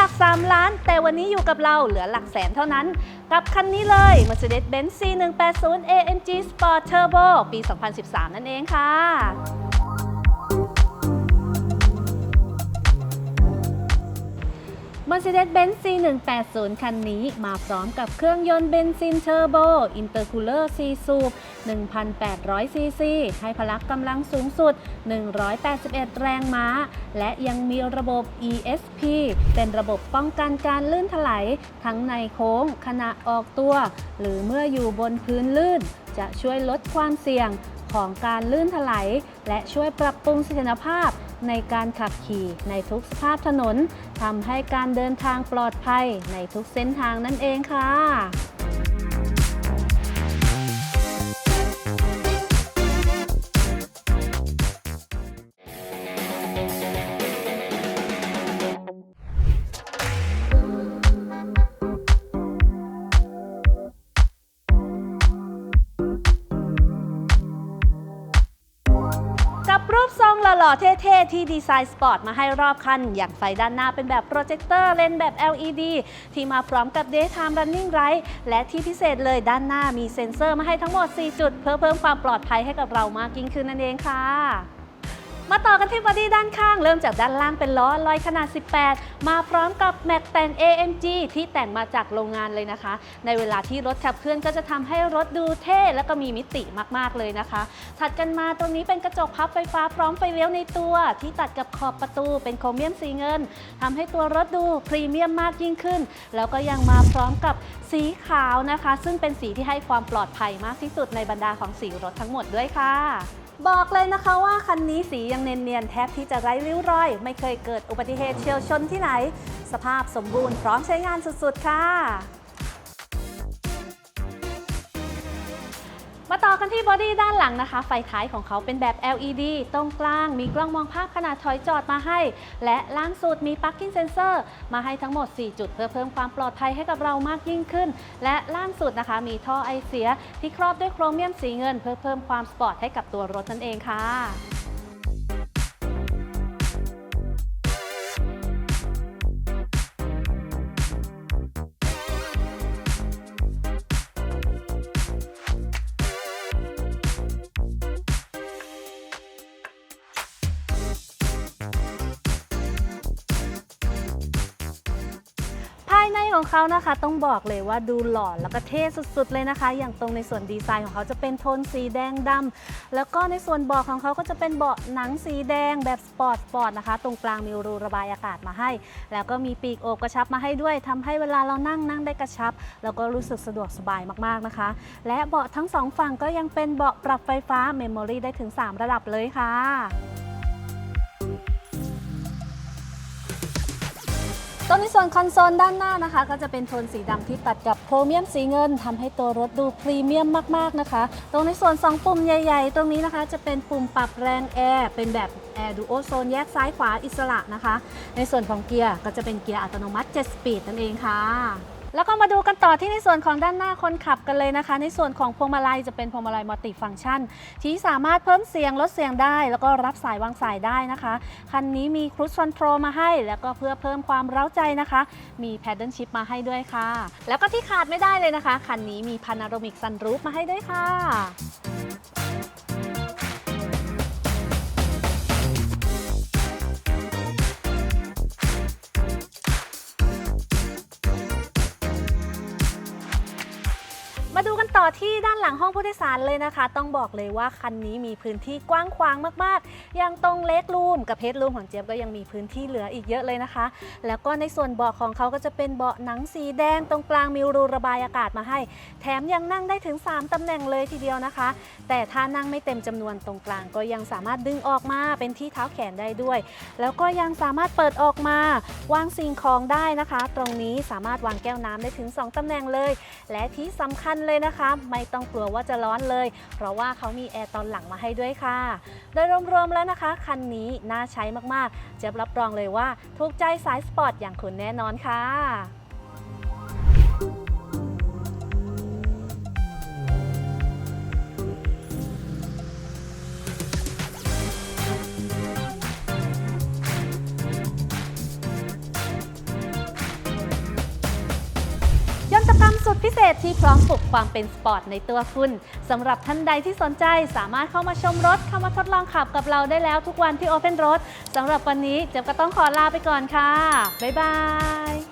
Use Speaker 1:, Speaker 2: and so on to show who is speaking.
Speaker 1: หลัก 3 ล้าน แต่วันนี้อยู่กับเราเหลือหลักแสนเท่านั้น กับคันนี้เลย Mercedes-Benz C180 AMG Sport Turbo ปี 2013 นั่นเองค่ะ Mercedes-Benz C180 คันนี้มาพร้อมกับเครื่องยนต์เบนซินเทอร์โบ อินเตอร์คูลเลอร์ 4 สูบ 1,800 ซีซี ให้พละกำลังสูงสุด 181 แรงม้า และยังมีระบบ ESP เป็นระบบป้องกันการลื่นถลายทั้งในโค้ง ขณะออกตัว หรือเมื่ออยู่บนพื้นลื่น จะช่วยลดความเสี่ยงของการลื่นถลายและช่วยปรับปรุงเสถียรภาพ ในการขับขี่ในทุกสภาพถนนทำให้การเดินทางปลอดภัยในทุกเส้นทางนั่นเองค่ะ หล่อๆ เท่ๆ ที่ดีไซน์สปอร์ตมาให้รอบคัน อย่างไฟด้านหน้าเป็นแบบโปรเจคเตอร์เลนส์แบบ LED ที่มาพร้อมกับ Daytime Running Light และที่พิเศษเลยด้านหน้ามีเซ็นเซอร์มาให้ทั้งหมด 4 จุด เพื่อเพิ่มความปลอดภัยให้กับเรามากยิ่งขึ้นนั่นเองค่ะ มาต่อกันที่บอดี้ด้านข้าง เริ่มจากด้านล่างเป็นล้อลอยขนาด 18 มาพร้อมกับแม็กแต่ง AMG ที่แต่งมาจากโรงงานเลยนะคะ ในเวลาที่รถขับเคลื่อนก็จะทำให้รถดูเท่และก็มีมิติมากๆเลยนะคะ ถัดกันมาตรงนี้เป็นกระจกพับไฟฟ้าพร้อมไฟเลี้ยวในตัว ที่ตัดกับขอบประตูเป็นโครเมียมสีเงินทำให้ตัวรถดูพรีเมียมมากยิ่งขึ้น แล้วก็ยังมาพร้อมกับสีขาวนะคะ ซึ่งเป็นสีที่ให้ความปลอดภัยมากที่สุดในบรรดาของสีรถทั้งหมดด้วยค่ะ บอกเลยนะคะว่าคันนี้สียังเนียนๆ แทบที่จะไร้ริ้วรอย ไม่เคยเกิดอุบัติเหตุเฉียวชนที่ไหน สภาพสมบูรณ์พร้อมใช้งานสุดๆ ค่ะ มาต่อกันที่บอดี้ด้านหลังนะคะ ไฟท้ายของเขาเป็นแบบ LED ตรงกลาง มีกล้องมองภาพขนาดถอยจอดมาให้ และล่างสุดมี Parking Sensor มาให้ทั้งหมด 4 จุดเพื่อเพิ่มความปลอดภัยให้กับเรามากยิ่งขึ้น และล่างสุดนะคะ มีท่อไอเสียที่ครอบด้วยโครเมียมสีเงิน เพื่อเพิ่มความสปอร์ตให้กับตัวรถนั่นเองค่ะ ในของเขานะคะ ต้องบอกเลยว่าดูหล่อแล้วก็เท่สุดๆเลยนะคะ อย่างตรงในส่วนดีไซน์ของเขาจะเป็นโทนสีแดงดำแล้วก็ในส่วนเบาะของเขาก็จะเป็นเบาะหนังสีแดงแบบสปอร์ตสปอร์ตนะคะ ตรงกลางมีรูระบายอากาศมาให้ แล้วก็มีปีกโอบกระชับมาให้ด้วยทำให้เวลาเรานั่งนั่งได้กระชับ แล้วก็รู้สึกสะดวกสบายมากๆนะคะ และเบาะทั้งสองฝั่งก็ยังเป็นเบาะปรับไฟฟ้าเมมโมรีได้ถึง 3 ระดับเลยค่ะ ตรงในส่วนคอนโซลด้านหน้านะคะ ก็จะเป็นโทนสีดำที่ตัดกับโครเมียมสีเงินทำให้ตัวรถดูพรีเมียมมากๆนะคะ ตรงในส่วน 2 ปุ่มใหญ่ ๆ ตรงนี้นะคะ จะเป็นปุ่มปรับแรงแอร์เป็นแบบแอร์ดูโอโซนแยกซ้ายขวาอิสระนะคะ ในส่วนของเกียร์ก็จะเป็นเกียร์อัตโนมัติ 7 สปีดนั่นเองค่ะ แล้วก็มาดูกันต่อที่ในส่วนของด้านหน้าคนขับกันเลยนะคะ ในส่วนของพวงมาลัยจะเป็นพวงมาลัยมัลติฟังก์ชัน ที่สามารถเพิ่มเสียงลดเสียงได้ แล้วก็รับสายวางสายได้นะคะ คันนี้มีครูสคอนโทรลมาให้ แล้วก็เพื่อเพิ่มความเร้าใจนะคะ มีแพดเดิลชิพมาให้ด้วยค่ะ แล้วก็ที่ขาดไม่ได้เลยนะคะ คันนี้มีพานาโรมิกซันรูฟมาให้ด้วยค่ะ มาดูกันต่อที่ด้านหลังห้องผู้โดยสารเลยนะคะ ต้องบอกเลยว่าคันนี้มีพื้นที่กว้างขวางมากๆ อย่างตรงเล็กรูมกับเพจรูมของเจี๊ยบก็ยังมีพื้นที่เหลืออีกเยอะเลยนะคะ แล้วก็ในส่วนเบาะของเขาก็จะเป็นเบาะหนังสีแดงตรงกลางมีรูระบายอากาศมาให้ แถมยังนั่งได้ถึง 3ตำแหน่งเลยทีเดียวนะคะ แต่ถ้านั่งไม่เต็มจำนวนตรงกลางก็ยังสามารถดึงออกมาเป็นที่เท้าแขนได้ด้วย แล้วก็ยังสามารถเปิดออกมาวางสิ่งของได้นะคะ ตรงนี้สามารถวางแก้วน้ำได้ถึง 2ตำแหน่งเลย และที่สำคัญเลยนะคะ ไม่ต้องกลัวว่าจะร้อนเลย เพราะว่าเขามีแอร์ตอนหลังมาให้ด้วยค่ะ โดยรวมๆแล้วนะคะ คันนี้น่าใช้มากๆเจี๊ยบรับรองเลยว่า ถูกใจสายสปอร์ตอย่างคุณแน่นอนค่ะ ศษที่พร้อมปลุกความเป็นสปอร์ตในตัวคุณสำหรับท่านใดที่สนใจสามารถเข้ามาชมรถเข้ามาทดลองขับกับเราได้แล้วทุกวันที่ Open Road สำหรับวันนี้เจ๊ยบก็ต้องขอลาไปก่อนค่ะ บ๊ายบาย